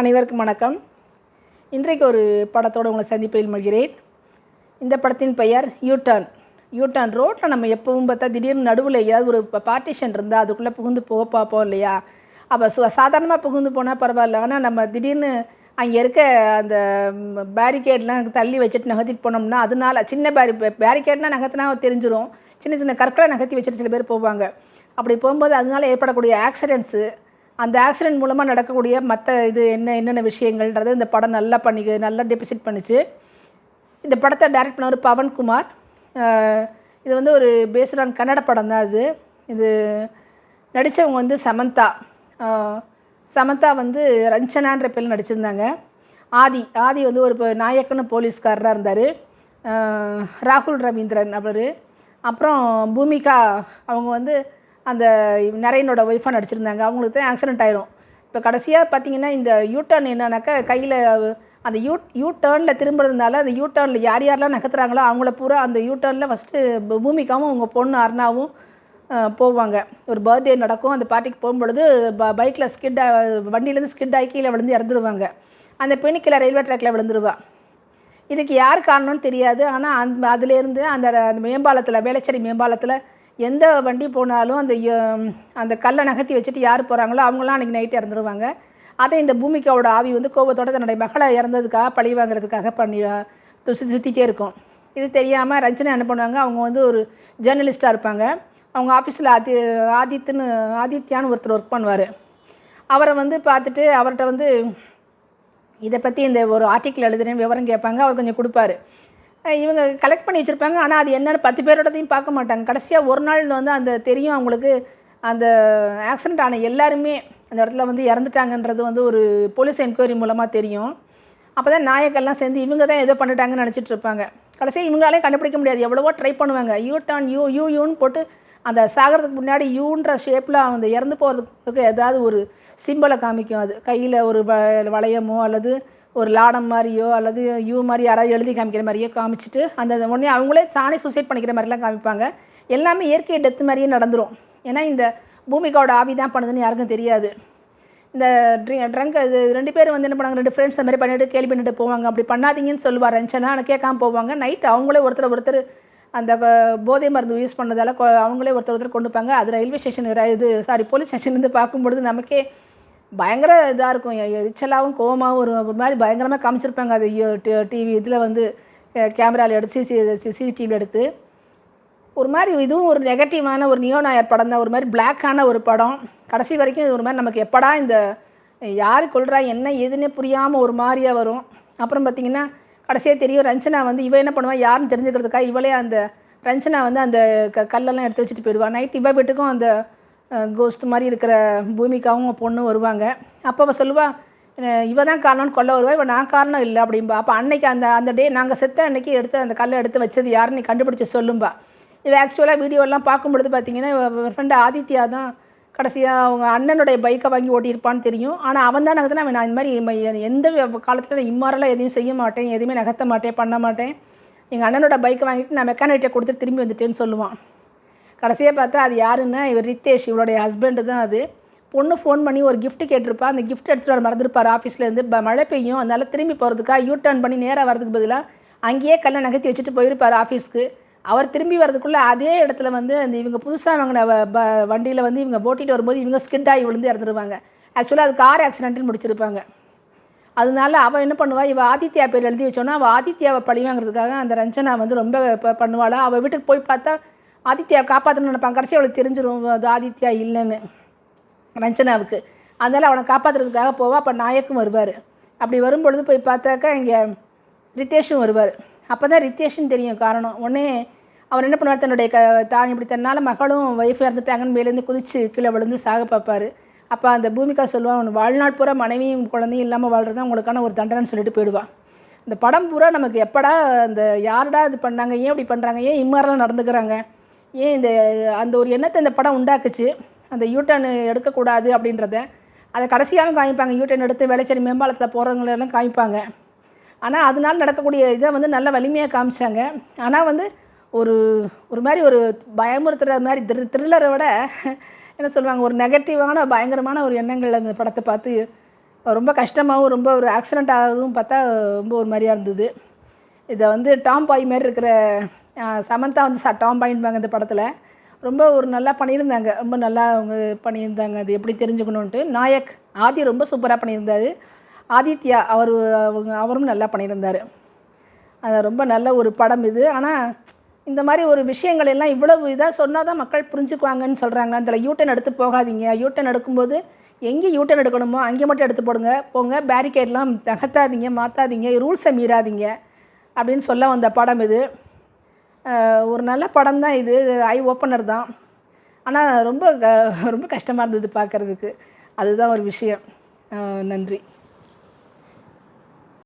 அனைவருக்கும் வணக்கம். இன்றைக்கு ஒரு படத்தோடு உங்களை சந்திப்பில் மகிழ்கிறேன் இந்த படத்தின் பெயர் யூட்டர்ன் யூட்டர்ன் ரோட்டில் நம்ம எப்பவும் பார்த்தா திடீர்னு நடுவில் ஏதாவது ஒரு பார்ட்டிஷன் இருந்தால் அதுக்குள்ளே புகுந்து போக பார்ப்போம் இல்லையா? அப்போ சு சாதாரணமாக புகுந்து போனால் பரவாயில்ல. ஆனால் நம்ம திடீர்னு அங்கே இருக்க அந்த பேரிகேட்லாம் தள்ளி வச்சுட்டு நகர்த்திட்டு போனோம்னா அதனால சின்ன பேரி பேரிகேட்னா நகர்த்தினா தெரிஞ்சிடும் சின்ன சின்ன கற்களை நகர்த்தி வச்சுட்டு சில பேர் போவாங்க. அப்படி போகும்போது அதனால ஏற்படக்கூடிய ஆக்சிடென்ட்ஸு அந்த ஆக்சிடென்ட் மூலமாக நடக்கக்கூடிய மற்ற இது என்ன என்னென்ன விஷயங்கள்ன்றது இந்த படம் நல்லா பண்ணி நல்லா டெபிசிட் பண்ணிச்சு. இந்த படத்தை டைரக்ட் பண்ணவர் பவன்குமார். இது வந்து ஒரு பேஸ்ட் ஆன் கன்னட படம் தான் அது. இது நடித்தவங்க வந்து சமந்தா. சமந்தா வந்து ரஞ்சனான்ற பேரில் நடிச்சிருந்தாங்க. ஆதி ஆதி வந்து ஒரு ப- நாயக்கன்னு போலீஸ்காரராக இருந்தார். ராகுல் ரவீந்திரன் அவர். அப்புறம் பூமிகா அவங்க வந்து அந்த நரையனோட ஒய்ஃபாக நடிச்சிருந்தாங்க. அவங்களுக்கு தான் ஆக்சிடென்ட் ஆயிரும். இப்போ கடைசியாக பார்த்தீங்கன்னா இந்த யூ டர்ன் என்னன்னாக்கா கையில் அந்த யூ யூ டேர்னில் திரும்புறதுனால அந்த யூ டேர்னில் யார் யாரெல்லாம் நகர்த்துறாங்களோ அவங்கள பூரா அந்த யூ டேர்னில் ஃபஸ்ட்டு பூமிக்காவும் அவங்க பொண்ணு அருணாவும் போவாங்க. ஒரு பர்த்டே நடக்கும். அந்த பார்ட்டிக்கு போகும்பொழுது ப பைக்கில் ஸ்கிட் வண்டியிலேருந்து ஸ்கிட் ஆகி கீழே விழுந்து இறந்துருவாங்க. அந்த பெண்ணு கீழே ரயில்வே ட்ராக்கில் விழுந்துருவா. இதுக்கு யார் காரணம்னு தெரியாது. ஆனால் அந்த அதுலேருந்து அந்த அந்த மேம்பாலத்தில் வேளச்சேரி மேம்பாலத்தில் எந்த வண்டி போனாலும் அந்த ய- அந்த கல்லை நகர்த்தி வச்சுட்டு யார் போகிறாங்களோ அவங்களாம் அன்றைக்கி நைட்டு இறந்துருவாங்க. அதை இந்த பூமிக்காவோட ஆவி வந்து கோபத்தோட தன்னுடைய மகளை இறந்ததுக்காக பழி வாங்குறதுக்காக பண்ணி சுற்றி சுற்றிட்டே இருக்கும். இது தெரியாமல் ரஞ்சனா என்ன பண்ணுவாங்க? அவங்க வந்து ஒரு ஜேர்னலிஸ்ட்டாக இருப்பாங்க. அவங்க ஆஃபீஸில் ஆதி ஆதித்யன்னு ஆதித்யான்னு ஒருத்தர் ஒர்க் பண்ணுவார். அவரை வந்து பார்த்துட்டு அவர்கிட்ட வந்து இதை பற்றி இந்த ஒரு ஆர்டிக்கிள் எழுதுறேன் விவரம் கேட்பாங்க அவர் கொஞ்சம் கொடுப்பாரு. இவங்க கலெக்ட் பண்ணி வச்சுருப்பாங்க. ஆனால் அது என்னென்னு பத்து பேரோடதையும் பார்க்க மாட்டாங்க. கடைசியாக ஒரு நாள் வந்து அந்த தெரியும் அவங்களுக்கு. அந்த ஆக்சிடெண்ட் ஆன எல்லாருமே அந்த இடத்துல வந்து இறந்துட்டாங்கன்றது வந்து ஒரு போலீஸ் என்கொயரி மூலமாக தெரியும். அப்போ தான் நாயக்கெல்லாம் சேர்ந்து இவங்க தான் ஏதோ பண்ணிட்டாங்கன்னு நினச்சிட்டு இருப்பாங்க. கடைசியாக இவங்களாலே கண்டுபிடிக்க முடியாது. எவ்வளவோ ட்ரை பண்ணுவாங்க. யூ டர்ன் யூ யூ யூன்னு போட்டு அந்த சாகிறதுக்கு முன்னாடி யூன்ற ஷேப்பில் அந்த இறந்து போகிறதுக்கு ஏதாவது ஒரு சிம்பிளை காமிக்கும். அது கையில் ஒரு வ வளையமோ அல்லது ஒரு லாடம் மாதிரியோ அல்லது யூ மாதிரி யாராவது எழுதி காமிக்கிற மாதிரியோ காமிச்சிட்டு அந்த உடனே அவங்களே தானே சூசைட் பண்ணிக்கிற மாதிரிலாம் காமிப்பாங்க. எல்லாமே இயற்கை டெத்து மாதிரியே நடந்துடும் ஏன்னா இந்த பூமிக்காவோட ஆவி தான் பண்ணுதுன்னு யாருக்கும் தெரியாது. இந்த ட்ரி ட்ரங்க் இது ரெண்டு பேரும் வந்து என்ன பண்ணாங்க ரெண்டு ஃப்ரெண்ட்ஸ் அந்த மாதிரி பண்ணிட்டு கேள்வி பண்ணிட்டு போவாங்க. அப்படி பண்ணாதீங்கன்னு சொல்லுவார். ரஞ்சனா ஆனால் கேட்காம போவாங்க. நைட் அவங்களே ஒருத்தர் ஒருத்தர் அந்த போதை மருந்து யூஸ் பண்ணதால கொ- அவங்களே ஒருத்தர் ஒருத்தர் கொண்டுப்பாங்க அது ரயில்வே ஸ்டேஷன் இது சாரி போலீஸ் ஸ்டேஷன்லேருந்து பார்க்கும்பொழுது நமக்கே பயங்கர இதாக இருக்கும். எரிச்சலாகவும் கோவமாகவும் ஒரு ஒரு மாதிரி பயங்கரமாக காமிச்சிருப்பாங்க. அது டிவி இதில் வந்து கேமராவில் எடுத்து சிசி சிசிடிவியில் எடுத்து. ஒரு மாதிரி இதுவும் ஒரு நெகட்டிவான ஒரு நியோ நாயர் படம் தான். ஒரு மாதிரி பிளாக்கான ஒரு படம். கடைசி வரைக்கும் இது ஒரு மாதிரி நமக்கு எப்படா இந்த யார் கொள்கிறா என்ன எதுன்னே புரியாமல் ஒரு மாதிரியாக வரும். அப்புறம் பார்த்தீங்கன்னா கடைசியாக தெரியும் ரஞ்சனா வந்து இவள் என்ன பண்ணுவா? யாருன்னு தெரிஞ்சுக்கிறதுக்காக இவளே அந்த ரஞ்சனா வந்து அந்த க கல்லெல்லாம் எடுத்து வச்சுட்டு போயிடுவான் நைட் இவ வீட்டுக்கும் அந்த கோஸ்ட் மாதிரி இருக்கிற பூமிக்காவும் பொண்ணும் வருவாங்க. அப்போ அவள் சொல்லுவா இவ தான் காரணம்னு கொல்ல வருவா இவ நான் காரணம் இல்லை அப்படிம்பா. அப்போ அன்னைக்கு அந்த அந்த டே நாங்கள் செத்த அன்னைக்கு எடுத்து அந்த கல்லை எடுத்து வச்சது யாருன்னு நீ சொல்லும்பா. இவ ஆக்சுவலாக வீடியோலாம் பார்க்கும்பொழுது பார்த்தீங்கன்னா இவ ஃப்ரெண்டு ஆதித்யா தான் கடைசியாக அவங்க அண்ணனுடைய பைக்கை வாங்கி ஓட்டியிருப்பான்னு தெரியும். ஆனால் அவன் தான் நகர்த்தினா நான் இந்த மாதிரி எந்த காலத்தில் நான் இம்மாரெல்லாம் எதையும் செய்ய மாட்டேன் எதுவுமே நகர்த்த மாட்டேன் பண்ண மாட்டேன். எங்கள் அண்ணனோட பைக்கை வாங்கிட்டு நான் மெக்கானிக்கிட்ட கொடுத்துட்டு திரும்பி வந்துட்டேன்னு சொல்லுவான். கடைசியாக பார்த்தா அது யாருன்னா இவர் ரித்தேஷ் இவருடைய ஹஸ்பண்டு தான் அது. பொண்ணு ஃபோன் பண்ணி ஒரு கிஃப்ட் கேட்டிருப்பா. அந்த கிஃப்ட் எடுத்துகிட்டு வர மறந்துருப்பார் ஆஃபீஸ்லேருந்து மழை பெய்யும். அதனால் திரும்பி போகிறதுக்காக யூ டர்ன் பண்ணி நேராக வரதுக்கு பதிலாக அங்கேயே கல்லை நகர்த்தி வச்சுட்டு போயிருப்பார் ஆஃபீஸ்க்கு அவர் திரும்பி வரதுக்குள்ளே அதே இடத்துல வந்து அந்த இவங்க புதுசாக வாங்கின வண்டியில் வந்து இவங்க ஓட்டிகிட்டு வரும்போது இவங்க ஸ்கிட்டாகி ஆகி விழுந்து இறந்துருவாங்க. ஆக்சுவலாக அது கார் ஆக்சிடென்ட்னு முடிச்சிருப்பாங்க. அதனால அவள் என்ன பண்ணுவாள் இவள் ஆதித்யா பேர் எழுதி வச்சோன்னா அவள் ஆதித்யாவை பழி வாங்குறதுக்காக அந்த ரஞ்சனா வந்து ரொம்ப பண்ணுவாளா? அவள் வீட்டுக்கு போய் பார்த்தா ஆதித்யாவை காப்பாற்றணும்னு நினைப்பாங்க கடைசி அவளுக்கு தெரிஞ்சிடும் அது ஆதித்யா இல்லைன்னு. ரஞ்சனாவுக்கு. அதனால் அவனை காப்பாற்றுறதுக்காக போவா அப்போ நாயக்கும் வருவார். அப்படி வரும்பொழுது போய் பார்த்தாக்கா இங்கே ரித்தேஷும் வருவார். அப்போ தான் ரித்தேஷுன்னு தெரியும் காரணம். உடனே அவர் என்ன பண்ணுவார்? தன்னுடைய க தான் இப்படி தன்னால் மகளும் ஒய்ஃப் இறந்துட்டாங்கன்னு மேலேருந்து குதிச்சு கீழே விழுந்து சாக பார்ப்பார். அப்போ அந்த பூமிகா சொல்லுவான் அவன் வாழ்நாள் பூரா மனைவியும் குழந்தையும் இல்லாமல் வாழ்கிறது தான் உங்களுக்கான ஒரு தண்டனைன்னு சொல்லிட்டு போயிடுவான் இந்த படம் பூரா நமக்கு எப்படா அந்த யாருடா இது பண்ணாங்க ஏன் இப்படி பண்ணுறாங்க ஏன் இம்மாரெல்லாம் நடந்துக்கிறாங்க? ஏன் இந்த அந்த ஒரு எண்ணத்தை இந்த படம் உண்டாக்குச்சு? அந்த யூட்டர்ன் எடுக்கக்கூடாது அப்படின்றத. அதை கடைசியாகவும் காமிப்பாங்க. யூட்டர்ன் எடுத்து வேலைச்சேரி மேம்பாலத்தில் போகிறவங்களெல்லாம் காமிப்பாங்க. ஆனால் அதனால் நடக்கக்கூடிய இதை வந்து நல்ல வலிமையாக காமிச்சாங்க. ஆனால் வந்து ஒரு ஒரு மாதிரி ஒரு பயமுறுத்துகிற மாதிரி த்ரி த்ரில்லரை விட என்ன சொல்லுவாங்க? ஒரு நெகட்டிவான பயங்கரமான ஒரு எண்ணங்கள் அந்த படத்தை பார்த்து ரொம்ப கஷ்டமாகவும் ரொம்ப ஒரு ஆக்சிடெண்ட் ஆகுதும் பார்த்தா ரொம்ப ஒரு மாதிரியா இருந்தது. இதை வந்து டாம் பாய் மாதிரி இருக்கிற சமந்தா வந்து ச டாம் பாயின்பாங்க இந்த படத்தில். ரொம்ப ஒரு நல்லா பண்ணியிருந்தாங்க. ரொம்ப நல்லா அவங்க பண்ணியிருந்தாங்க. அது எப்படி தெரிஞ்சுக்கணுன்ட்டு நாயக் ஆதி ரொம்ப சூப்பராக பண்ணியிருந்தாரு. ஆதித்யா அவர் அவங்க அவரும் நல்லா பண்ணியிருந்தார். அது ரொம்ப நல்ல ஒரு படம் இது. ஆனால் இந்த மாதிரி ஒரு விஷயங்கள் எல்லாம் இவ்வளவு இதாக சொன்னால் தான் மக்கள் புரிஞ்சுக்குவாங்கன்னு சொல்கிறாங்க அதில் யூட்டன் எடுத்து போகாதீங்க. யூட்டன் எடுக்கும்போது எங்கே யூட்டன் எடுக்கணுமோ அங்கே மட்டும் எடுத்து போடுங்க. போங்க பேரிகேட்லாம் தகர்த்தாதீங்க மாற்றாதீங்க ரூல்ஸை மீறாதீங்க அப்படின்னு சொல்ல வந்த படம் இது. ஒரு நல்ல படம் தான் இது. ஐ ஓப்பனர் தான். ஆனால் ரொம்ப க- ரொம்ப கஷ்டமாக இருந்தது பார்க்குறதுக்கு அதுதான் ஒரு விஷயம். நன்றி.